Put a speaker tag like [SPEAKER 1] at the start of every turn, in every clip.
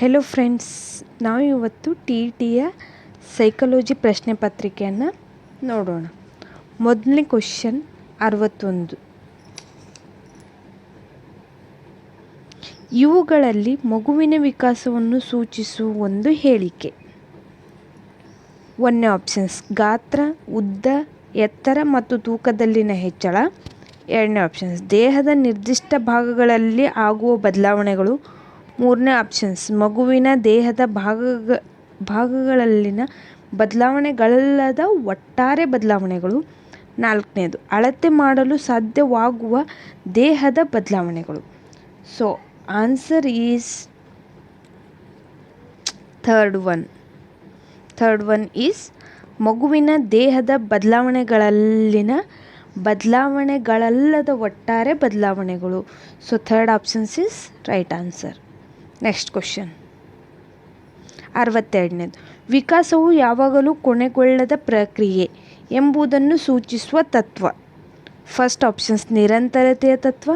[SPEAKER 1] Hello friends ನಾವು ಇವತ್ತು T ಟಿಯ psychology ಪ್ರಶ್ನೆ ಪತ್ರಿಕೆಯನ್ನು ನೋಡೋಣ. ಮೊದಲನೇ ಕ್ವಶನ್ ಅರವತ್ತೊಂದು. ಇವುಗಳಲ್ಲಿ ಮಗುವಿನ ವಿಕಾಸವನ್ನು ಸೂಚಿಸುವ ಒಂದು ಹೇಳಿಕೆ. ಒಂದನೇ ಆಪ್ಷನ್ಸ್ ಗಾತ್ರ, ಉದ್ದ, ಎತ್ತರ ಮತ್ತು ತೂಕದಲ್ಲಿನ ಹೆಚ್ಚಳ. ಎರಡನೇ ಆಪ್ಷನ್ಸ್ ದೇಹದ ನಿರ್ದಿಷ್ಟ ಭಾಗಗಳಲ್ಲಿ ಆಗುವ ಬದಲಾವಣೆಗಳು. ಮೂರನೇ ಆಪ್ಷನ್ಸ್ ಮಗುವಿನ ದೇಹದ ಭಾಗ, ಭಾಗಗಳಲ್ಲಿನ ಬದಲಾವಣೆಗಳಲ್ಲದ ಒಟ್ಟಾರೆ ಬದಲಾವಣೆಗಳು. ನಾಲ್ಕನೇದು, ಅಳತೆ ಮಾಡಲು ಸಾಧ್ಯವಾಗುವ ದೇಹದ ಬದಲಾವಣೆಗಳು. So answer is third one third one is ಮಗುವಿನ ದೇಹದ ಬದಲಾವಣೆಗಳಲ್ಲಿನ ಬದಲಾವಣೆಗಳಲ್ಲದ ಒಟ್ಟಾರೆ ಬದಲಾವಣೆಗಳು. So third options is right answer next question ಅರವತ್ತೆರಡನೇದು. ವಿಕಾಸವು ಯಾವಾಗಲೂ ಕೊನೆಗೊಳ್ಳದ ಪ್ರಕ್ರಿಯೆ ಎಂಬುದನ್ನು ಸೂಚಿಸುವ ತತ್ವ. ಫಸ್ಟ್ ಆಪ್ಷನ್ಸ್ ನಿರಂತರತೆಯ ತತ್ವ.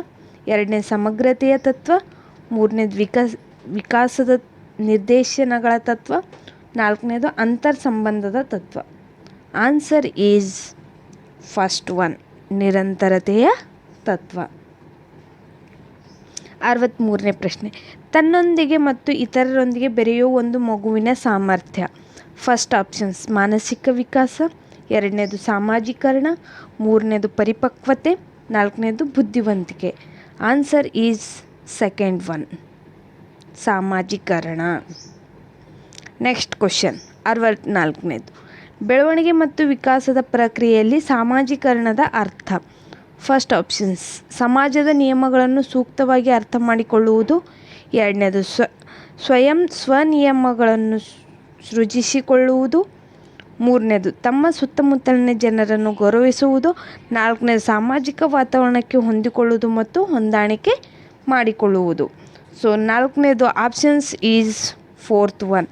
[SPEAKER 1] ಎರಡನೇ, ಸಮಗ್ರತೆಯ ತತ್ವ. ಮೂರನೇದು, ವಿಕಾಸ, ವಿಕಾಸದ ನಿರ್ದೇಶನಗಳ ತತ್ವ. ನಾಲ್ಕನೇದು ಅಂತರ್ ಸಂಬಂಧದ ತತ್ವ. ಆನ್ಸರ್ ಈಸ್ ಫಸ್ಟ್ ಒನ್ ನಿರಂತರತೆಯ ತತ್ವ. ಅರವತ್ತ್ಮೂರನೇ ಪ್ರಶ್ನೆ. ತನ್ನೊಂದಿಗೆ ಮತ್ತು ಇತರರೊಂದಿಗೆ ಬೆರೆಯುವ ಒಂದು ಮಗುವಿನ ಸಾಮರ್ಥ್ಯ. ಫಸ್ಟ್ ಆಪ್ಷನ್ಸ್ ಮಾನಸಿಕ ವಿಕಾಸ. ಎರಡನೇದು ಸಾಮಾಜೀಕರಣ. ಮೂರನೇದು ಪರಿಪಕ್ವತೆ. ನಾಲ್ಕನೇದು ಬುದ್ಧಿವಂತಿಕೆ. ಆನ್ಸರ್ ಈಸ್ ಸೆಕೆಂಡ್ ಒನ್ ಸಾಮಾಜೀಕರಣ. ನೆಕ್ಸ್ಟ್ ಕ್ವಶನ್ ಅರವತ್ತ್ನಾಲ್ಕನೇದು ಬೆಳವಣಿಗೆ ಮತ್ತು ವಿಕಾಸದ ಪ್ರಕ್ರಿಯೆಯಲ್ಲಿ ಸಾಮಾಜೀಕರಣದ ಅರ್ಥ. ಫಸ್ಟ್ ಆಪ್ಷನ್ಸ್ ಸಮಾಜದ ನಿಯಮಗಳನ್ನು ಸೂಕ್ತವಾಗಿ ಅರ್ಥ ಮಾಡಿಕೊಳ್ಳುವುದು. ಎರಡನೇದು, ಸ್ವ, ಸ್ವಯಂ ಸ್ವನಿಯಮಗಳನ್ನು ಸೃಜಿಸಿಕೊಳ್ಳುವುದು. ಮೂರನೇದು, ತಮ್ಮ ಸುತ್ತಮುತ್ತಲಿನ ಜನರನ್ನು ಗೌರವಿಸುವುದು. ನಾಲ್ಕನೇದು, ಸಾಮಾಜಿಕ ವಾತಾವರಣಕ್ಕೆ ಹೊಂದಿಕೊಳ್ಳುವುದು ಮತ್ತು ಹೊಂದಾಣಿಕೆ ಮಾಡಿಕೊಳ್ಳುವುದು. ಸೊ ನಾಲ್ಕನೇದು ಆಪ್ಷನ್ಸ್ ಈಸ್ ಫೋರ್ತ್ ಒನ್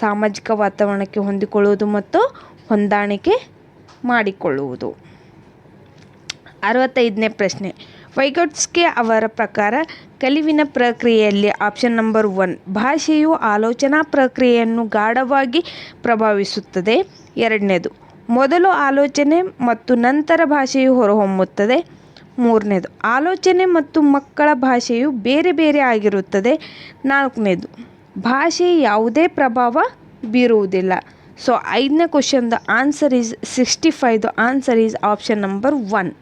[SPEAKER 1] ಸಾಮಾಜಿಕ ವಾತಾವರಣಕ್ಕೆ ಹೊಂದಿಕೊಳ್ಳುವುದು ಮತ್ತು ಹೊಂದಾಣಿಕೆ ಮಾಡಿಕೊಳ್ಳುವುದು. ಅರವತ್ತೈದನೇ ಪ್ರಶ್ನೆ. ವೈಗೊಟ್ಸ್ಕಿ ಅವರ ಪ್ರಕಾರ ಕಲಿವಿನ ಪ್ರಕ್ರಿಯೆಯಲ್ಲಿ ಆಪ್ಷನ್ ನಂಬರ್ ಒನ್ ಭಾಷೆಯು ಆಲೋಚನಾ ಪ್ರಕ್ರಿಯೆಯನ್ನು ಗಾಢವಾಗಿ ಪ್ರಭಾವಿಸುತ್ತದೆ. ಎರಡನೇದು, ಮೊದಲು ಆಲೋಚನೆ ಮತ್ತು ನಂತರ ಭಾಷೆಯು ಹೊರಹೊಮ್ಮುತ್ತದೆ. ಮೂರನೇದು, ಆಲೋಚನೆ ಮತ್ತು ಮಕ್ಕಳ ಭಾಷೆಯು ಬೇರೆ ಬೇರೆ ಆಗಿರುತ್ತದೆ. ನಾಲ್ಕನೇದು, ಭಾಷೆ ಯಾವುದೇ ಪ್ರಭಾವ ಬೀರುವುದಿಲ್ಲ. ಸೊ ಐದನೇ ಕ್ವಶನ್ದು answer is sixty ಫೈವ್ದು answer is option number one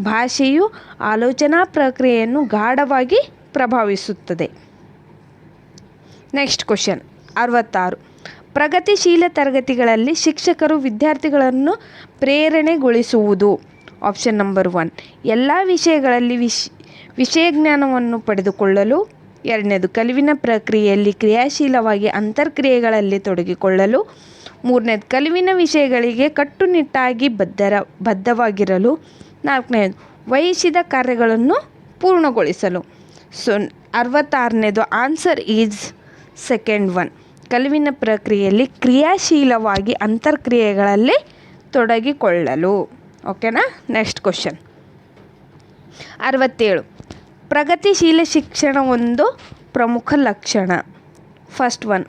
[SPEAKER 1] ಭಾಷೆಯು ಆಲೋಚನಾ ಪ್ರಕ್ರಿಯೆಯನ್ನು ಗಾಢವಾಗಿ ಪ್ರಭಾವಿಸುತ್ತದೆ. ನೆಕ್ಸ್ಟ್ ಕ್ವಶನ್ ಅರವತ್ತಾರು. ಪ್ರಗತಿಶೀಲ ತರಗತಿಗಳಲ್ಲಿ ಶಿಕ್ಷಕರು ವಿದ್ಯಾರ್ಥಿಗಳನ್ನು ಪ್ರೇರಣೆಗೊಳಿಸುವುದು. ಆಪ್ಷನ್ ನಂಬರ್ ಒನ್ ಎಲ್ಲ ವಿಷಯಗಳಲ್ಲಿ ವಿಶ್ ವಿಷಯ ಜ್ಞಾನವನ್ನು ಪಡೆದುಕೊಳ್ಳಲು. ಎರಡನೇದು, ಕಲಿವಿನ ಪ್ರಕ್ರಿಯೆಯಲ್ಲಿ ಕ್ರಿಯಾಶೀಲವಾಗಿ ಅಂತರ್ಕ್ರಿಯೆಗಳಲ್ಲಿ ತೊಡಗಿಕೊಳ್ಳಲು. ಮೂರನೇದು, ಕಲಿವಿನ ವಿಷಯಗಳಿಗೆ ಕಟ್ಟುನಿಟ್ಟಾಗಿ ಬದ್ಧರ, ಬದ್ಧವಾಗಿರಲು. ನಾಲ್ಕನೇದು ವಹಿಸಿದ ಕಾರ್ಯಗಳನ್ನು ಪೂರ್ಣಗೊಳಿಸಲು. ಸೊ, ಅರವತ್ತಾರನೇದು ಆನ್ಸರ್ ಈಸ್ ಸೆಕೆಂಡ್ ಒನ್ ಕಲುವಿನ ಪ್ರಕ್ರಿಯೆಯಲ್ಲಿ ಕ್ರಿಯಾಶೀಲವಾಗಿ ಅಂತರ್ಕ್ರಿಯೆಗಳಲ್ಲಿ ತೊಡಗಿಕೊಳ್ಳಲು. ಓಕೆನಾ ನೆಕ್ಸ್ಟ್ ಕ್ವಶನ್ ಅರವತ್ತೇಳು. ಪ್ರಗತಿಶೀಲ ಶಿಕ್ಷಣ ಒಂದು ಪ್ರಮುಖ ಲಕ್ಷಣ. ಫಸ್ಟ್ ಒನ್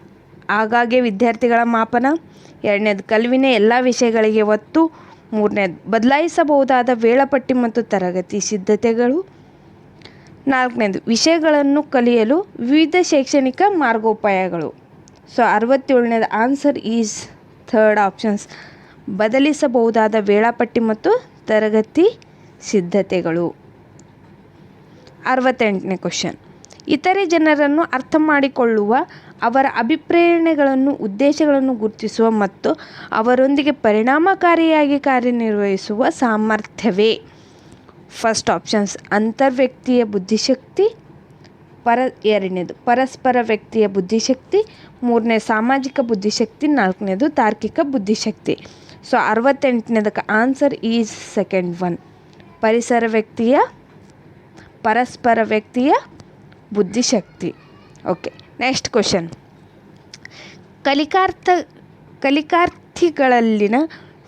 [SPEAKER 1] ಆಗಾಗ್ಗೆ ವಿದ್ಯಾರ್ಥಿಗಳ ಮಾಪನ. ಎರಡನೇದು, ಕಲುವಿನ ಎಲ್ಲ ವಿಷಯಗಳಿಗೆ ಒತ್ತು ಮೂರನೇದು, ಬದಲಾಯಿಸಬಹುದಾದ ವೇಳಾಪಟ್ಟಿ ಮತ್ತು ತರಗತಿ ಸಿದ್ಧತೆಗಳು. ನಾಲ್ಕನೇದು, ವಿಷಯಗಳನ್ನು ಕಲಿಯಲು ವಿವಿಧ ಶೈಕ್ಷಣಿಕ ಮಾರ್ಗೋಪಾಯಗಳು. ಸೊ, ಅರವತ್ತೇಳನೇದು, ಆನ್ಸರ್ ಈಸ್ ಥರ್ಡ್ ಆಪ್ಷನ್ಸ್. ಬದಲಿಸಬಹುದಾದ ವೇಳಾಪಟ್ಟಿ ಮತ್ತು ತರಗತಿ ಸಿದ್ಧತೆಗಳು. ಅರವತ್ತೆಂಟನೇ ಕ್ವಶನ್, ಇತರೆ ಜನರನ್ನು ಅರ್ಥ ಮಾಡಿಕೊಳ್ಳುವ ಅವರ ಅಭಿಪ್ರೇರಣೆಗಳನ್ನು, ಉದ್ದೇಶಗಳನ್ನು ಗುರುತಿಸುವ ಮತ್ತು ಅವರೊಂದಿಗೆ ಪರಿಣಾಮಕಾರಿಯಾಗಿ ಕಾರ್ಯನಿರ್ವಹಿಸುವ ಸಾಮರ್ಥ್ಯವೇ? ಫಸ್ಟ್ ಆಪ್ಷನ್ಸ್ ಅಂತರ್ವ್ಯಕ್ತಿಯ ಬುದ್ಧಿಶಕ್ತಿ. ಪರ, ಎರಡನೇದು, ಪರಸ್ಪರ ವ್ಯಕ್ತಿಯ ಬುದ್ಧಿಶಕ್ತಿ. ಮೂರನೇ, ಸಾಮಾಜಿಕ ಬುದ್ಧಿಶಕ್ತಿ. ನಾಲ್ಕನೇದು, ತಾರ್ಕಿಕ ಬುದ್ಧಿಶಕ್ತಿ. ಸೊ ಅರವತ್ತೆಂಟನೇದಕ್ಕೆ ಆನ್ಸರ್ ಈಸ್ ಸೆಕೆಂಡ್ ಒನ್ ಪರಿಸರ ವ್ಯಕ್ತಿಯ, ಪರಸ್ಪರ ವ್ಯಕ್ತಿಯ ಬುದ್ಧಿಶಕ್ತಿ. ಓಕೆ ನೆಕ್ಸ್ಟ್ ಕ್ವಶನ್ ಕಲಿಕಾರ್ಥ, ಕಲಿಕಾರ್ಥಿಗಳಲ್ಲಿನ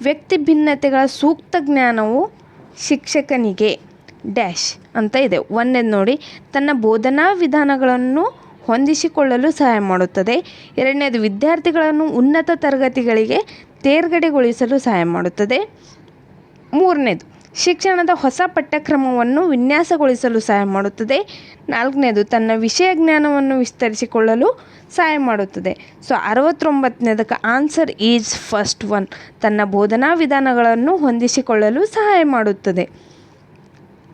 [SPEAKER 1] ವ್ಯಕ್ತಿ ಭಿನ್ನತೆಗಳ ಸೂಕ್ತ ಜ್ಞಾನವು ಶಿಕ್ಷಕನಿಗೆ ಡ್ಯಾಶ್ ಅಂತ ಇದೆ. ಒಂದನೇದು ನೋಡಿ. ತನ್ನ ಬೋಧನಾ ವಿಧಾನಗಳನ್ನು ಹೊಂದಿಸಿಕೊಳ್ಳಲು ಸಹಾಯ ಮಾಡುತ್ತದೆ. ಎರಡನೇದು, ವಿದ್ಯಾರ್ಥಿಗಳನ್ನು ಉನ್ನತ ತರಗತಿಗಳಿಗೆ ತೇರ್ಗಡೆಗೊಳಿಸಲು ಸಹಾಯ ಮಾಡುತ್ತದೆ. ಮೂರನೇದು ಶಿಕ್ಷಣದ ಹೊಸ ಪಠ್ಯಕ್ರಮವನ್ನು ವಿನ್ಯಾಸಗೊಳಿಸಲು ಸಹಾಯ ಮಾಡುತ್ತದೆ. ನಾಲ್ಕನೇದು, ತನ್ನ ವಿಷಯ ಜ್ಞಾನವನ್ನು ವಿಸ್ತರಿಸಿಕೊಳ್ಳಲು ಸಹಾಯ ಮಾಡುತ್ತದೆ. ಸೊ, ಅರವತ್ತೊಂಬತ್ತನೇದಕ್ಕೆ, ಆನ್ಸರ್ ಈಸ್ ಫಸ್ಟ್ ಒನ್. ತನ್ನ ಬೋಧನಾ ವಿಧಾನಗಳನ್ನು ಹೊಂದಿಸಿಕೊಳ್ಳಲು ಸಹಾಯ ಮಾಡುತ್ತದೆ.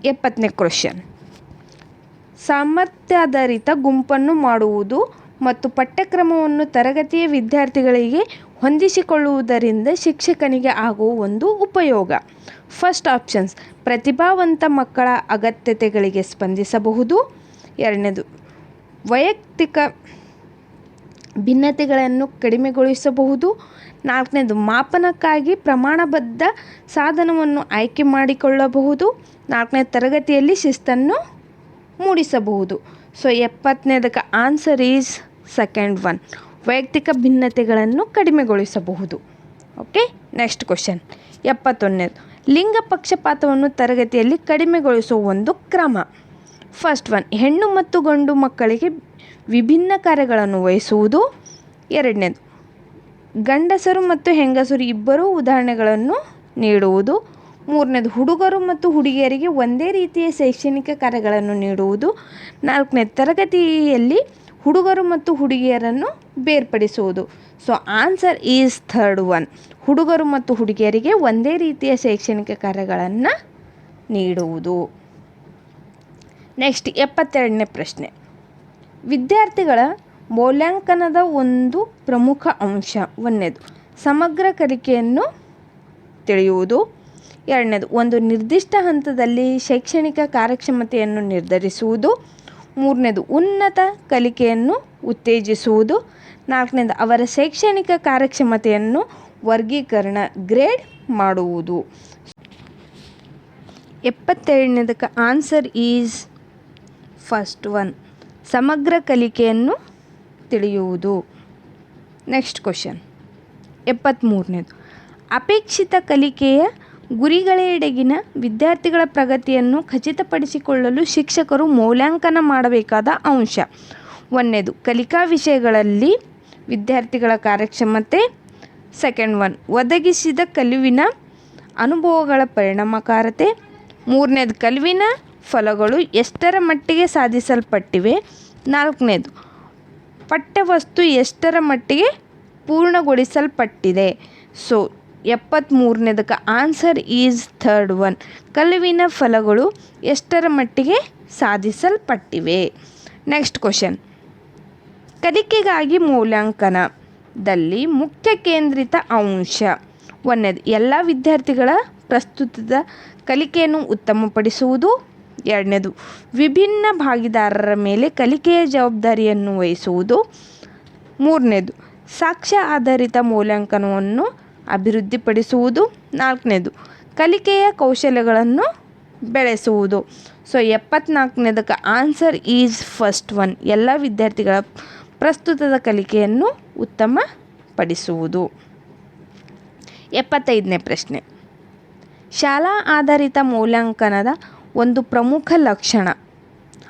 [SPEAKER 1] ಎಪ್ಪತ್ತನೇ ಕ್ವಶನ್. ಸಾಮರ್ಥ್ಯಾಧಾರಿತ ಗುಂಪನ್ನು ಮಾಡುವುದು ಮತ್ತು ಪಠ್ಯಕ್ರಮವನ್ನು ತರಗತಿಯ ವಿದ್ಯಾರ್ಥಿಗಳಿಗೆ ಹೊಂದಿಸಿಕೊಳ್ಳುವುದರಿಂದ ಶಿಕ್ಷಕನಿಗೆ ಆಗುವ ಒಂದು ಉಪಯೋಗ. ಫಸ್ಟ್ ಆಪ್ಷನ್ಸ್ ಪ್ರತಿಭಾವಂತ ಮಕ್ಕಳ ಅಗತ್ಯತೆಗಳಿಗೆ ಸ್ಪಂದಿಸಬಹುದು. ಎರಡನೇದು, ವೈಯಕ್ತಿಕ ಭಿನ್ನತೆಗಳನ್ನು ಕಡಿಮೆಗೊಳಿಸಬಹುದು. ನಾಲ್ಕನೇದು, ಮಾಪನಕ್ಕಾಗಿ ಪ್ರಮಾಣಬದ್ಧ ಸಾಧನವನ್ನು ಆಯ್ಕೆ ಮಾಡಿಕೊಳ್ಳಬಹುದು. ನಾಲ್ಕನೇ ತರಗತಿಯಲ್ಲಿ ಶಿಸ್ತನ್ನು ಮೂಡಿಸಬಹುದು. ಸೊ ಎಪ್ಪತ್ತನೇದಕ್ಕೆ ಆನ್ಸರ್ ಈಸ್ ಸೆಕೆಂಡ್ ಒನ್ ವೈಯಕ್ತಿಕ ಭಿನ್ನತೆಗಳನ್ನು ಕಡಿಮೆಗೊಳಿಸಬಹುದು. ಓಕೆ ನೆಕ್ಸ್ಟ್ ಕ್ವಶನ್ ಎಪ್ಪತ್ತೊಂದನೇದು ಲಿಂಗ ಪಕ್ಷಪಾತವನ್ನು ತರಗತಿಯಲ್ಲಿ ಕಡಿಮೆಗೊಳಿಸುವ ಒಂದು ಕ್ರಮ. ಫಸ್ಟ್ ಒನ್ ಹೆಣ್ಣು ಮತ್ತು ಗಂಡು ಮಕ್ಕಳಿಗೆ ವಿಭಿನ್ನ ಕಾರ್ಯಗಳನ್ನು ವಹಿಸುವುದು. ಎರಡನೇದು, ಗಂಡಸರು ಮತ್ತು ಹೆಂಗಸರು ಇಬ್ಬರೂ ಉದಾಹರಣೆಗಳನ್ನು ನೀಡುವುದು. ಮೂರನೇದು, ಹುಡುಗರು ಮತ್ತು ಹುಡುಗಿಯರಿಗೆ ಒಂದೇ ರೀತಿಯ ಶೈಕ್ಷಣಿಕ ಕಾರ್ಯಗಳನ್ನು ನೀಡುವುದು. ನಾಲ್ಕನೇ ತರಗತಿಯಲ್ಲಿ ಹುಡುಗರು ಮತ್ತು ಹುಡುಗಿಯರನ್ನು ಬೇರ್ಪಡಿಸುವುದು. So answer is third one ಹುಡುಗರು ಮತ್ತು ಹುಡುಗಿಯರಿಗೆ ಒಂದೇ ರೀತಿಯ ಶೈಕ್ಷಣಿಕ ಕಾರ್ಯಗಳನ್ನು ನೀಡುವುದು. ನೆಕ್ಸ್ಟ್ ಎಪ್ಪತ್ತೆರಡನೇ ಪ್ರಶ್ನೆ. ವಿದ್ಯಾರ್ಥಿಗಳ ಮೌಲ್ಯಾಂಕನದ ಒಂದು ಪ್ರಮುಖ ಅಂಶ ಒಂದನೇದು ಸಮಗ್ರ ಕಲಿಕೆಯನ್ನು ತಿಳಿಯುವುದು. ಎರಡನೇದು, ಒಂದು ನಿರ್ದಿಷ್ಟ ಹಂತದಲ್ಲಿ ಶೈಕ್ಷಣಿಕ ಕಾರ್ಯಕ್ಷಮತೆಯನ್ನು ನಿರ್ಧರಿಸುವುದು. ಮೂರನೇದು ಉನ್ನತ ಕಲಿಕೆಯನ್ನು ಉತ್ತೇಜಿಸುವುದು. ನಾಲ್ಕನೇದು ಅವರ ಶೈಕ್ಷಣಿಕ ಕಾರ್ಯಕ್ಷಮತೆಯನ್ನು ವರ್ಗೀಕರಣ ಗ್ರೇಡ್ ಮಾಡುವುದು. ಎಪ್ಪತ್ತೇಳನೇದಕ್ಕೆ ಆನ್ಸರ್ ಈಸ್ ಫಸ್ಟ್ ಒನ್. ಸಮಗ್ರ ಕಲಿಕೆಯನ್ನು ತಿಳಿಯುವುದು. Next question. ಎಪ್ಪತ್ತ್ಮೂರನೇದು ಅಪೇಕ್ಷಿತ ಕಲಿಕೆಯ ಗುರಿಗಳೆಡೆಗಿನ ವಿದ್ಯಾರ್ಥಿಗಳ ಪ್ರಗತಿಯನ್ನು ಖಚಿತಪಡಿಸಿಕೊಳ್ಳಲು ಶಿಕ್ಷಕರು ಮೌಲ್ಯಾಂಕನ ಮಾಡಬೇಕಾದ ಅಂಶ. ಒಂದನೇದು, ಕಲಿಕಾ ವಿಷಯಗಳಲ್ಲಿ ವಿದ್ಯಾರ್ಥಿಗಳ ಕಾರ್ಯಕ್ಷಮತೆ. ಸೆಕೆಂಡ್ ಒನ್ ಒದಗಿಸಿದ ಕಲಿವಿನ ಅನುಭವಗಳ ಪರಿಣಾಮಕಾರತೆ. ಮೂರನೇದು, ಕಲುವಿನ ಫಲಗಳು ಎಷ್ಟರ ಮಟ್ಟಿಗೆ ಸಾಧಿಸಲ್ಪಟ್ಟಿವೆ. ನಾಲ್ಕನೇದು, ಪಠ್ಯವಸ್ತು ಎಷ್ಟರ ಮಟ್ಟಿಗೆ ಪೂರ್ಣಗೊಳಿಸಲ್ಪಟ್ಟಿದೆ. ಸೊ ಎಪ್ಪತ್ತ್ಮೂರನೇದಕ್ಕೆ ಆನ್ಸರ್ ಈಸ್ ಥರ್ಡ್ ಒನ್ ಕಲುವಿನ ಫಲಗಳು ಎಷ್ಟರ ಮಟ್ಟಿಗೆ ಸಾಧಿಸಲ್ಪಟ್ಟಿವೆ? ನೆಕ್ಸ್ಟ್ ಕ್ವಶನ್ ಕಲಿಕೆಗಾಗಿ ಮೌಲ್ಯಾಂಕನದಲ್ಲಿ ಮುಖ್ಯ ಕೇಂದ್ರಿತ ಅಂಶ. ಒಂದನೇದು ಎಲ್ಲ ವಿದ್ಯಾರ್ಥಿಗಳ ಪ್ರಸ್ತುತದ ಕಲಿಕೆಯನ್ನು ಉತ್ತಮಪಡಿಸುವುದು. ಎರಡನೇದು, ವಿಭಿನ್ನ ಭಾಗಿದಾರರ ಮೇಲೆ ಕಲಿಕೆಯ ಜವಾಬ್ದಾರಿಯನ್ನು ವಹಿಸುವುದು. ಮೂರನೇದು, ಸಾಕ್ಷ್ಯ ಆಧಾರಿತ ಮೌಲ್ಯಾಂಕನವನ್ನು ಅಭಿವೃದ್ಧಿಪಡಿಸುವುದು. ನಾಲ್ಕನೇದು, ಕಲಿಕೆಯ ಕೌಶಲ್ಯಗಳನ್ನು ಬೆಳೆಸುವುದು. ಸೊ ಎಪ್ಪತ್ನಾಲ್ಕನೇದಕ್ಕೆ ಆನ್ಸರ್ ಈಸ್ ಫಸ್ಟ್ ಒನ್ ಎಲ್ಲ ವಿದ್ಯಾರ್ಥಿಗಳ ಪ್ರಸ್ತುತದ ಕಲಿಕೆಯನ್ನು ಉತ್ತಮಪಡಿಸುವುದು. ಎಪ್ಪತ್ತೈದನೇ ಪ್ರಶ್ನೆ, ಶಾಲಾ ಆಧಾರಿತ ಮೌಲ್ಯಾಂಕನದ ಒಂದು ಪ್ರಮುಖ ಲಕ್ಷಣ.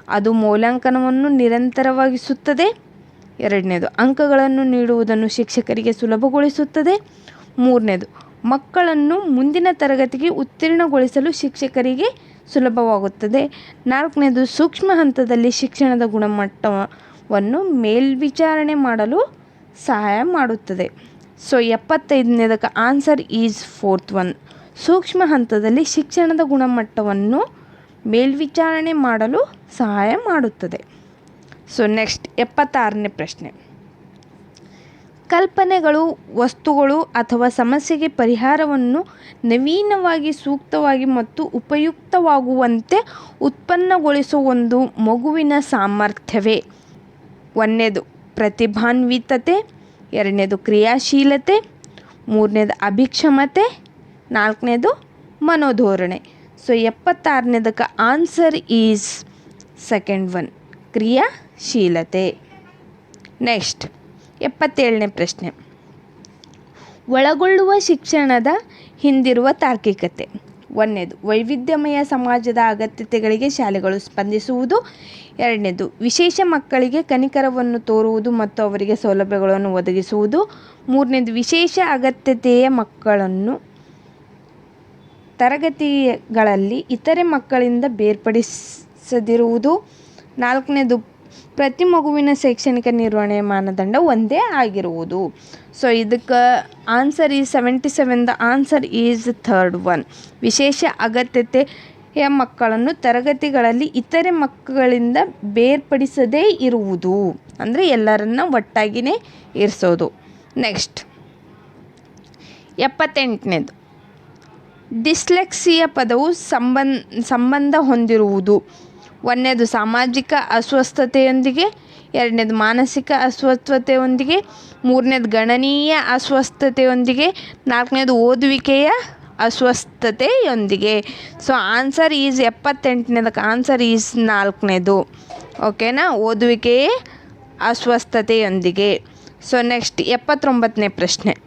[SPEAKER 1] ಅದು ಮೌಲ್ಯಾಂಕನವನ್ನು ನಿರಂತರವಾಗಿಸುತ್ತದೆ. ಎರಡನೇದು, ಅಂಕಗಳನ್ನು ನೀಡುವುದನ್ನು ಶಿಕ್ಷಕರಿಗೆ ಸುಲಭಗೊಳಿಸುತ್ತದೆ. ಮೂರನೇದು, ಮಕ್ಕಳನ್ನು ಮುಂದಿನ ತರಗತಿಗೆ ಉತ್ತೀರ್ಣಗೊಳಿಸಲು ಶಿಕ್ಷಕರಿಗೆ ಸುಲಭವಾಗುತ್ತದೆ. ನಾಲ್ಕನೇದು, ಸೂಕ್ಷ್ಮ ಹಂತದಲ್ಲಿ ಶಿಕ್ಷಣದ ಗುಣಮಟ್ಟವನ್ನು ಮೇಲ್ವಿಚಾರಣೆ ಮಾಡಲು ಸಹಾಯ ಮಾಡುತ್ತದೆ. ಸೊ, ಎಪ್ಪತ್ತೈದನೇದಕ್ಕೆ ಆನ್ಸರ್ ಈಸ್ ಫೋರ್ತ್ ಒನ್. ಸೂಕ್ಷ್ಮ ಹಂತದಲ್ಲಿ ಶಿಕ್ಷಣದ ಗುಣಮಟ್ಟವನ್ನು ಮೇಲ್ವಿಚಾರಣೆ ಮಾಡಲು ಸಹಾಯ ಮಾಡುತ್ತದೆ. ಸೊ, ನೆಕ್ಸ್ಟ್ ಎಪ್ಪತ್ತಾರನೇ ಪ್ರಶ್ನೆ. ಕಲ್ಪನೆಗಳು, ವಸ್ತುಗಳು ಅಥವಾ ಸಮಸ್ಯೆಗೆ ಪರಿಹಾರವನ್ನು ನವೀನವಾಗಿ ಸೂಕ್ತವಾಗಿ ಮತ್ತು ಉಪಯುಕ್ತವಾಗುವಂತೆ ಉತ್ಪನ್ನಗೊಳಿಸುವ ಒಂದು ಮಗುವಿನ ಸಾಮರ್ಥ್ಯವೇ. ಒಂದನೇದು ಪ್ರತಿಭಾನ್ವಿತತೆ, ಎರಡನೇದು ಕ್ರಿಯಾಶೀಲತೆ, ಮೂರನೇದು ಅಭಿಕ್ಷಮತೆ, ನಾಲ್ಕನೇದು ಮನೋಧೋರಣೆ. ಸೊ ಎಪ್ಪತ್ತಾರನೇದಕ್ಕೆ ಆನ್ಸರ್ ಈಸ್ ಸೆಕೆಂಡ್ ಒನ್, ಕ್ರಿಯಾಶೀಲತೆ. ನೆಕ್ಸ್ಟ್. ಎಪ್ಪತ್ತೇಳನೇ ಪ್ರಶ್ನೆ. ಒಳಗೊಳ್ಳುವ ಶಿಕ್ಷಣದ ಹಿಂದಿರುವ ತಾರ್ಕಿಕತೆ. ಒಂದನೇದು, ವೈವಿಧ್ಯಮಯ ಸಮಾಜದ ಅಗತ್ಯತೆಗಳಿಗೆ ಶಾಲೆಗಳು ಸ್ಪಂದಿಸುವುದು. ಎರಡನೇದು, ವಿಶೇಷ ಮಕ್ಕಳಿಗೆ ಕನಿಕರವನ್ನು ತೋರುವುದು ಮತ್ತು ಅವರಿಗೆ ಸೌಲಭ್ಯಗಳನ್ನು ಒದಗಿಸುವುದು. ಮೂರನೇದು, ವಿಶೇಷ ಅಗತ್ಯತೆಯ ಮಕ್ಕಳನ್ನು ತರಗತಿಗಳಲ್ಲಿ ಇತರೆ ಮಕ್ಕಳಿಂದ ಬೇರ್ಪಡಿಸದಿರುವುದು. ನಾಲ್ಕನೇದು ಪ್ರತಿ ಮಗುವಿನ ಶೈಕ್ಷಣಿಕ ನಿರ್ವಹಣೆಯ ಮಾನದಂಡ ಒಂದೇ ಆಗಿರುವುದು. ಸೊ ಇದಕ್ಕೆ answer is seventy seven the answer is third one ವಿಶೇಷ ಅಗತ್ಯತೆಯ ಮಕ್ಕಳನ್ನು ತರಗತಿಗಳಲ್ಲಿ ಇತರೆ ಮಕ್ಕಳಿಂದ ಬೇರ್ಪಡಿಸದೇ ಇರುವುದು. ಅಂದರೆ ಎಲ್ಲರನ್ನ ಒಟ್ಟಾಗಿಯೇ ಇರಿಸೋದು. ನೆಕ್ಸ್ಟ್ ಎಪ್ಪತ್ತೆಂಟನೇದು. ಡಿಸ್ಲೆಕ್ಸಿಯ ಪದವು ಸಂಬಂಧ ಸಂಬಂಧ ಹೊಂದಿರುವುದು. ಒಂದನೇದು ಸಾಮಾಜಿಕ ಅಸ್ವಸ್ಥತೆಯೊಂದಿಗೆ, ಎರಡನೇದು ಮಾನಸಿಕ ಅಸ್ವಸ್ಥತೆಯೊಂದಿಗೆ, ಮೂರನೇದು ಗಣನೀಯ ಅಸ್ವಸ್ಥತೆಯೊಂದಿಗೆ, ನಾಲ್ಕನೇದು ಓದುವಿಕೆಯ ಅಸ್ವಸ್ಥತೆಯೊಂದಿಗೆ. ಸೊ ಆನ್ಸರ್ ಈಸ್ ಎಪ್ಪತ್ತೆಂಟನೇದಕ್ಕೆ ಆನ್ಸರ್ ಈಸ್ ನಾಲ್ಕನೇದು. ಓಕೆನಾ ಓದುವಿಕೆಯೇ ಅಸ್ವಸ್ಥತೆಯೊಂದಿಗೆ. ಸೊ ನೆಕ್ಸ್ಟ್ ಎಪ್ಪತ್ತೊಂಬತ್ತನೇ ಪ್ರಶ್ನೆ.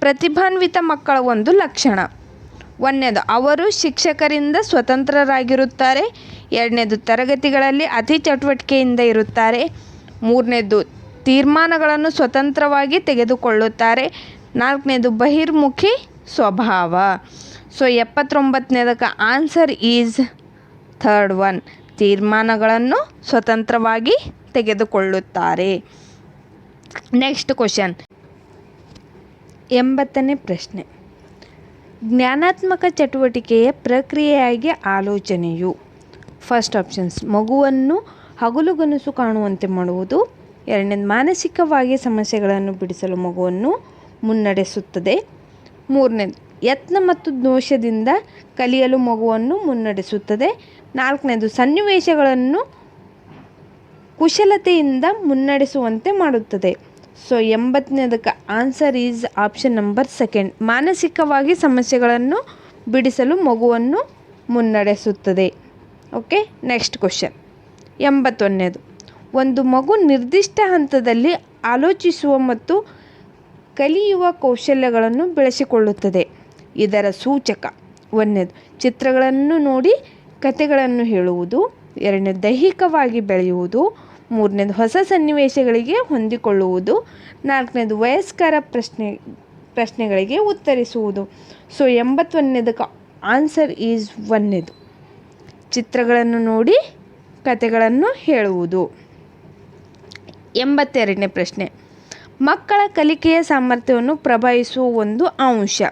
[SPEAKER 1] ಪ್ರತಿಭಾನ್ವಿತ ಮಕ್ಕಳ ಒಂದು ಲಕ್ಷಣ. ಒಂದನೇದು, ಅವರು ಶಿಕ್ಷಕರಿಂದ ಸ್ವತಂತ್ರರಾಗಿರುತ್ತಾರೆ. ಎರಡನೇದು, ತರಗತಿಗಳಲ್ಲಿ ಅತಿ ಚಟುವಟಿಕೆಯಿಂದ ಇರುತ್ತಾರೆ. ಮೂರನೇದು, ತೀರ್ಮಾನಗಳನ್ನು ಸ್ವತಂತ್ರವಾಗಿ ತೆಗೆದುಕೊಳ್ಳುತ್ತಾರೆ. ನಾಲ್ಕನೇದು, ಬಹಿರ್ಮುಖಿ ಸ್ವಭಾವ. ಸೊ, ಎಪ್ಪತ್ತೊಂಬತ್ತನೇದಕ್ಕೆ, ಆನ್ಸರ್ ಈಸ್ ಥರ್ಡ್ ಒನ್. ತೀರ್ಮಾನಗಳನ್ನು ಸ್ವತಂತ್ರವಾಗಿ ತೆಗೆದುಕೊಳ್ಳುತ್ತಾರೆ. Next question. ಎಂಬತ್ತನೇ ಪ್ರಶ್ನೆ. ಜ್ಞಾನಾತ್ಮಕ ಚಟುವಟಿಕೆಯ ಪ್ರಕ್ರಿಯೆಯಾಗಿ ಆಲೋಚನೆಯು. ಫಸ್ಟ್ ಆಪ್ಷನ್ಸ್ ಮಗುವನ್ನು ಹಗಲುಗನಸು ಕಾಣುವಂತೆ ಮಾಡುವುದು. ಎರಡನೇದು, ಮಾನಸಿಕವಾಗಿ ಸಮಸ್ಯೆಗಳನ್ನು ಬಿಡಿಸಲು ಮಗುವನ್ನು ಮುನ್ನಡೆಸುತ್ತದೆ. ಮೂರನೇದು, ಯತ್ನ ಮತ್ತು ದೋಷದಿಂದ ಕಲಿಯಲು ಮಗುವನ್ನು ಮುನ್ನಡೆಸುತ್ತದೆ. ನಾಲ್ಕನೇದು, ಸನ್ನಿವೇಶಗಳನ್ನು ಕುಶಲತೆಯಿಂದ ಮುನ್ನಡೆಸುವಂತೆ ಮಾಡುತ್ತದೆ. So ಎಂಬತ್ತನೇದಕ್ಕೆ answer is option number second ಮಾನಸಿಕವಾಗಿ ಸಮಸ್ಯೆಗಳನ್ನು ಬಿಡಿಸಲು ಮಗುವನ್ನು ಮುನ್ನಡೆಸುತ್ತದೆ. ಓಕೆ ನೆಕ್ಸ್ಟ್ ಕ್ವಶನ್ ಎಂಬತ್ತೊಂದನೇದು ಒಂದು ಮಗು ನಿರ್ದಿಷ್ಟ ಹಂತದಲ್ಲಿ ಆಲೋಚಿಸುವ ಮತ್ತು ಕಲಿಯುವ ಕೌಶಲ್ಯಗಳನ್ನು ಬೆಳೆಸಿಕೊಳ್ಳುತ್ತದೆ. ಇದರ ಸೂಚಕ. ಒಂದನೇದು, ಚಿತ್ರಗಳನ್ನು ನೋಡಿ ಕಥೆಗಳನ್ನು ಹೇಳುವುದು. ಎರಡನೇ ದೈಹಿಕವಾಗಿ ಬೆಳೆಯುವುದು. ಮೂರನೇದು ಹೊಸ ಸನ್ನಿವೇಶಗಳಿಗೆ ಹೊಂದಿಕೊಳ್ಳುವುದು. ನಾಲ್ಕನೇದು ವಯಸ್ಕರ ಪ್ರಶ್ನೆ, ಪ್ರಶ್ನೆಗಳಿಗೆ ಉತ್ತರಿಸುವುದು. ಸೊ ಎಂಬತ್ತೊಂದನೇದಕ್ಕೆ ಆನ್ಸರ್ ಈಸ್ ಒನ್ನೇದು ಚಿತ್ರಗಳನ್ನು ನೋಡಿ, ಕಥೆಗಳನ್ನು ಹೇಳುವುದು. ಎಂಬತ್ತೆರಡನೇ ಪ್ರಶ್ನೆ. ಮಕ್ಕಳ ಕಲಿಕೆಯ ಸಾಮರ್ಥ್ಯವನ್ನು ಪ್ರಭಾವಿಸುವ ಒಂದು ಅಂಶ.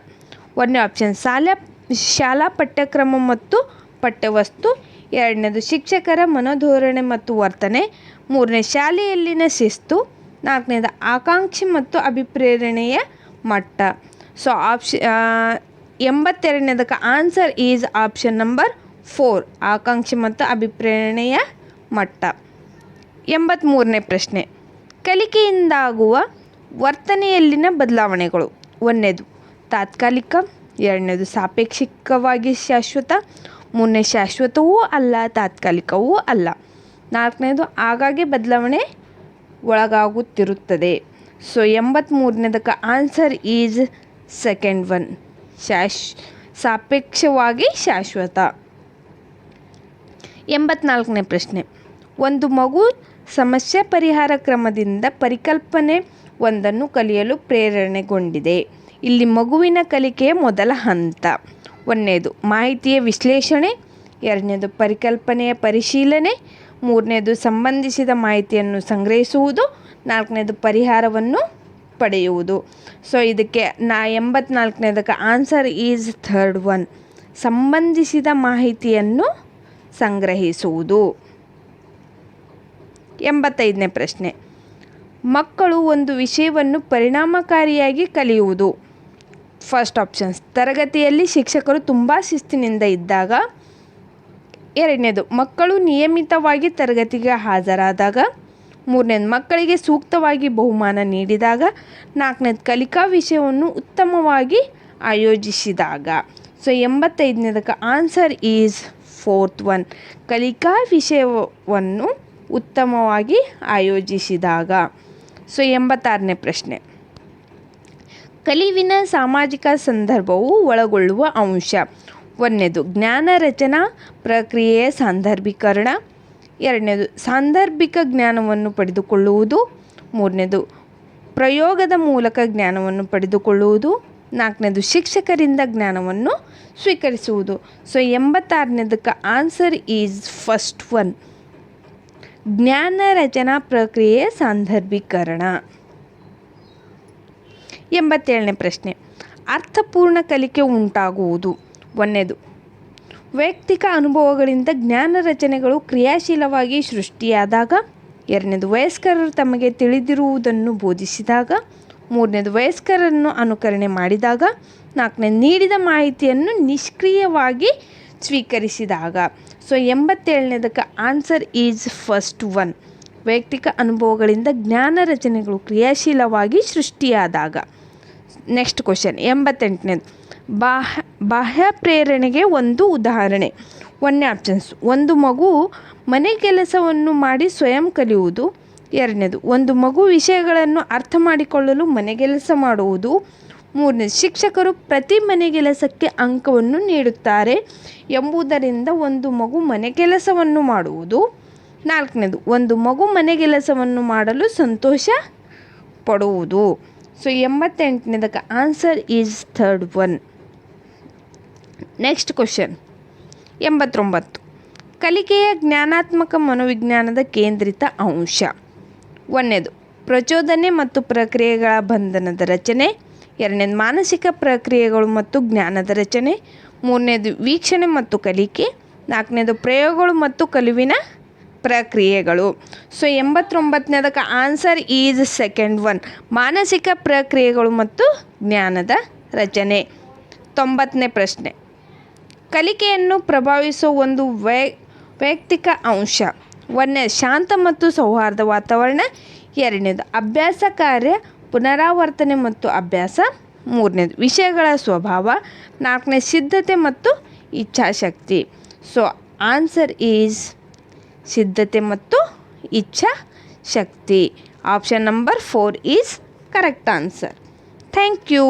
[SPEAKER 1] ಒಂದನೇ ಆಪ್ಷನ್, ಶಾಲೆ, ಶಾಲಾ ಪಠ್ಯಕ್ರಮ ಮತ್ತು ಪಠ್ಯವಸ್ತು. ಎರಡನೇದು ಶಿಕ್ಷಕರ ಮನೋಧೋರಣೆ ಮತ್ತು ವರ್ತನೆ. ಮೂರನೇ ಶಾಲೆಯಲ್ಲಿನ ಶಿಸ್ತು, ನಾಲ್ಕನೇದು ಆಕಾಂಕ್ಷೆ ಮತ್ತು ಅಭಿಪ್ರೇರಣೆಯ ಮಟ್ಟ. So ಆಪ್ಷ ಎಂಬತ್ತೆರಡನೇದಕ್ಕೆ answer is option number four ಆಕಾಂಕ್ಷೆ ಮತ್ತು ಅಭಿಪ್ರೇರಣೆಯ ಮಟ್ಟ. ಎಂಬತ್ತ್ಮೂರನೇ ಪ್ರಶ್ನೆ, ಕಲಿಕೆಯಿಂದಾಗುವ ವರ್ತನೆಯಲ್ಲಿನ ಬದಲಾವಣೆಗಳು. ಒಂದನೇದು, ತಾತ್ಕಾಲಿಕ, ಎರಡನೇದು ಸಾಪೇಕ್ಷಿಕವಾಗಿ ಶಾಶ್ವತ, ಮೂರನೇ ಶಾಶ್ವತವೂ ಅಲ್ಲ, ತಾತ್ಕಾಲಿಕವೂ ಅಲ್ಲ. ನಾಲ್ಕನೇದು, ಆಗಾಗ್ಗೆ ಬದಲಾವಣೆ ಒಳಗಾಗುತ್ತಿರುತ್ತದೆ. ಸೊ ಎಂಬತ್ತ್ಮೂರನೇದಕ್ಕೆ ಆನ್ಸರ್ ಈಸ್ ಸೆಕೆಂಡ್ ಒನ್ ಶಾಶ್, ಸಾಪೇಕ್ಷವಾಗಿ ಶಾಶ್ವತ. ಎಂಬತ್ನಾಲ್ಕನೇ ಪ್ರಶ್ನೆ. ಒಂದು ಮಗು ಸಮಸ್ಯೆ ಪರಿಹಾರ ಕ್ರಮದಿಂದ ಪರಿಕಲ್ಪನೆ ಒಂದನ್ನು ಕಲಿಯಲು ಪ್ರೇರಣೆಗೊಂಡಿದೆ. ಇಲ್ಲಿ ಮಗುವಿನ ಕಲಿಕೆಯ ಮೊದಲ ಹಂತ. ಒಂದನೇದು, ಮಾಹಿತಿಯ ವಿಶ್ಲೇಷಣೆ. ಎರಡನೇದು, ಪರಿಕಲ್ಪನೆಯ ಪರಿಶೀಲನೆ. ಮೂರನೇದು ಸಂಬಂಧಿಸಿದ ಮಾಹಿತಿಯನ್ನು ಸಂಗ್ರಹಿಸುವುದು, ನಾಲ್ಕನೇದು ಪರಿಹಾರವನ್ನು ಪಡೆಯುವುದು. ಸೊ ಇದಕ್ಕೆ ನಾ ಎಂಬತ್ನಾಲ್ಕನೇದಕ್ಕೆ ಆನ್ಸರ್ ಈಸ್ ಥರ್ಡ್ ಒನ್ ಸಂಬಂಧಿಸಿದ ಮಾಹಿತಿಯನ್ನು ಸಂಗ್ರಹಿಸುವುದು. ಎಂಬತ್ತೈದನೇ ಪ್ರಶ್ನೆ. ಮಕ್ಕಳು ಒಂದು ವಿಷಯವನ್ನು ಪರಿಣಾಮಕಾರಿಯಾಗಿ ಕಲಿಯುವುದು. ಫಸ್ಟ್ ಆಪ್ಷನ್ಸ್ ತರಗತಿಯಲ್ಲಿ ಶಿಕ್ಷಕರು ತುಂಬ ಶಿಸ್ತಿನಿಂದ ಇದ್ದಾಗ ಎರಡನೇದು, ಮಕ್ಕಳು ನಿಯಮಿತವಾಗಿ ತರಗತಿಗೆ ಹಾಜರಾದಾಗ. ಮೂರನೇದು, ಮಕ್ಕಳಿಗೆ ಸೂಕ್ತವಾಗಿ ಬಹುಮಾನ ನೀಡಿದಾಗ. ನಾಲ್ಕನೇದು, ಕಲಿಕಾ ವಿಷಯವನ್ನು ಉತ್ತಮವಾಗಿ ಆಯೋಜಿಸಿದಾಗ. ಸೊ, ಎಂಬತ್ತೈದನೇದಕ್ಕೆ ಆನ್ಸರ್ ಈಸ್ ಫೋರ್ತ್ ಒನ್. ಕಲಿಕಾ ವಿಷಯವನ್ನು ಉತ್ತಮವಾಗಿ ಆಯೋಜಿಸಿದಾಗ. ಸೊ, ಎಂಬತ್ತಾರನೇ ಪ್ರಶ್ನೆ. ಕಲಿವಿನ ಸಾಮಾಜಿಕ ಸಂದರ್ಭವು ಒಳಗೊಳ್ಳುವ ಅಂಶ. ಒಂದನೇದು, ಜ್ಞಾನ ರಚನಾ ಪ್ರಕ್ರಿಯೆಯ ಸಾಂದರ್ಭೀಕರಣ. ಎರಡನೇದು, ಸಾಂದರ್ಭಿಕ ಜ್ಞಾನವನ್ನು ಪಡೆದುಕೊಳ್ಳುವುದು. ಮೂರನೇದು, ಪ್ರಯೋಗದ ಮೂಲಕ ಜ್ಞಾನವನ್ನು ಪಡೆದುಕೊಳ್ಳುವುದು. ನಾಲ್ಕನೇದು, ಶಿಕ್ಷಕರಿಂದ ಜ್ಞಾನವನ್ನು ಸ್ವೀಕರಿಸುವುದು. ಸೊ, ಎಂಬತ್ತಾರನೇದಕ್ಕೆ ಆನ್ಸರ್ ಈಸ್ ಫಸ್ಟ್ ಒನ್. ಜ್ಞಾನ ರಚನಾ ಪ್ರಕ್ರಿಯೆಯ ಸಾಂದರ್ಭೀಕರಣ. ಎಂಬತ್ತೇಳನೇ ಪ್ರಶ್ನೆ. ಅರ್ಥಪೂರ್ಣ ಕಲಿಕೆ ಉಂಟಾಗುವುದು. ಒಂದನೇದು ವೈಯಕ್ತಿಕ ಅನುಭವಗಳಿಂದ ಜ್ಞಾನ ರಚನೆಗಳು ಕ್ರಿಯಾಶೀಲವಾಗಿ ಸೃಷ್ಟಿಯಾದಾಗ, ಎರಡನೇದು ವಯಸ್ಕರರು ತಮಗೆ ತಿಳಿದಿರುವುದನ್ನು ಬೋಧಿಸಿದಾಗ, ಮೂರನೇದು ವಯಸ್ಕರನ್ನು ಅನುಕರಣೆ ಮಾಡಿದಾಗ ನಾಲ್ಕನೇ ನೀಡಿದ ಮಾಹಿತಿಯನ್ನು ನಿಷ್ಕ್ರಿಯವಾಗಿ ಸ್ವೀಕರಿಸಿದಾಗ. ಸೊ ಎಂಬತ್ತೇಳನೇದಕ್ಕೆ ಆನ್ಸರ್ ಈಸ್ ಫಸ್ಟ್ ಒನ್ ವೈಯಕ್ತಿಕ ಅನುಭವಗಳಿಂದ ಜ್ಞಾನ ರಚನೆಗಳು ಕ್ರಿಯಾಶೀಲವಾಗಿ ಸೃಷ್ಟಿಯಾದಾಗ. ನೆಕ್ಸ್ಟ್ ಕ್ವಶನ್ ಎಂಬತ್ತೆಂಟನೇದು. ಬಾಹ್ಯ ಬಾಹ್ಯ ಪ್ರೇರಣೆಗೆ ಒಂದು ಉದಾಹರಣೆ. ಒಂದನೇ ಆಪ್ಷನ್ಸ್ ಒಂದು ಮಗು ಮನೆ ಕೆಲಸವನ್ನು ಮಾಡಿ ಸ್ವಯಂ ಕಲಿಯುವುದು. ಎರಡನೇದು, ಒಂದು ಮಗು ವಿಷಯಗಳನ್ನು ಅರ್ಥ ಮಾಡಿಕೊಳ್ಳಲು ಮನೆಗೆಲಸ ಮಾಡುವುದು. ಮೂರನೇದು, ಶಿಕ್ಷಕರು ಪ್ರತಿ ಮನೆಗೆಲಸಕ್ಕೆ ಅಂಕವನ್ನು ನೀಡುತ್ತಾರೆ ಎಂಬುದರಿಂದ ಒಂದು ಮಗು ಮನೆ ಕೆಲಸವನ್ನು ಮಾಡುವುದು. ನಾಲ್ಕನೇದು, ಒಂದು ಮಗು ಮನೆಗೆಲಸವನ್ನು ಮಾಡಲು ಸಂತೋಷ ಪಡುವುದು. So ಎಂಬತ್ತೆಂಟನೇದಕ್ಕೆ, answer is third one. Next question ಎಂಬತ್ತೊಂಬತ್ತು. ಕಲಿಕೆಯ ಜ್ಞಾನಾತ್ಮಕ ಮನೋವಿಜ್ಞಾನದ ಕೇಂದ್ರಿತ ಅಂಶ. ಒಂದನೇದು ಪ್ರಚೋದನೆ ಮತ್ತು ಪ್ರಕ್ರಿಯೆಗಳ ಬಂಧನದ ರಚನೆ. ಎರಡನೇದು, ಮಾನಸಿಕ ಪ್ರಕ್ರಿಯೆಗಳು ಮತ್ತು ಜ್ಞಾನದ ರಚನೆ. ಮೂರನೇದು, ವೀಕ್ಷಣೆ ಮತ್ತು ಕಲಿಕೆ. ನಾಲ್ಕನೇದು, ಪ್ರಯೋಗಗಳು ಮತ್ತು ಕಲುವಿನ ಪ್ರಕ್ರಿಯೆಗಳು. ಸೊ ಎಂಬತ್ತೊಂಬತ್ತನೇದಕ್ಕೆ ಆನ್ಸರ್ ಈಸ್ ಸೆಕೆಂಡ್ ಒನ್ ಮಾನಸಿಕ ಪ್ರಕ್ರಿಯೆಗಳು ಮತ್ತು ಜ್ಞಾನದ ರಚನೆ. ತೊಂಬತ್ತನೇ ಪ್ರಶ್ನೆ. ಕಲಿಕೆಯನ್ನು ಪ್ರಭಾವಿಸೋ ಒಂದು ವೈ, ವೈಯಕ್ತಿಕ ಅಂಶ. ಒಂದನೇ, ಶಾಂತ ಮತ್ತು ಸೌಹಾರ್ದ ವಾತಾವರಣ. ಎರಡನೇದು, ಅಭ್ಯಾಸ ಕಾರ್ಯ, ಪುನರಾವರ್ತನೆ ಮತ್ತು ಅಭ್ಯಾಸ. ಮೂರನೇದು, ವಿಷಯಗಳ ಸ್ವಭಾವ. ನಾಲ್ಕನೇ, ಸಿದ್ಧತೆ ಮತ್ತು ಇಚ್ಛಾಶಕ್ತಿ. ಸೊ ಆನ್ಸರ್ ಈಸ್ ಸಿದ್ಧತೆ ಮತ್ತು ಇಚ್ಛಾ ಶಕ್ತಿ option number four is correct answer thank you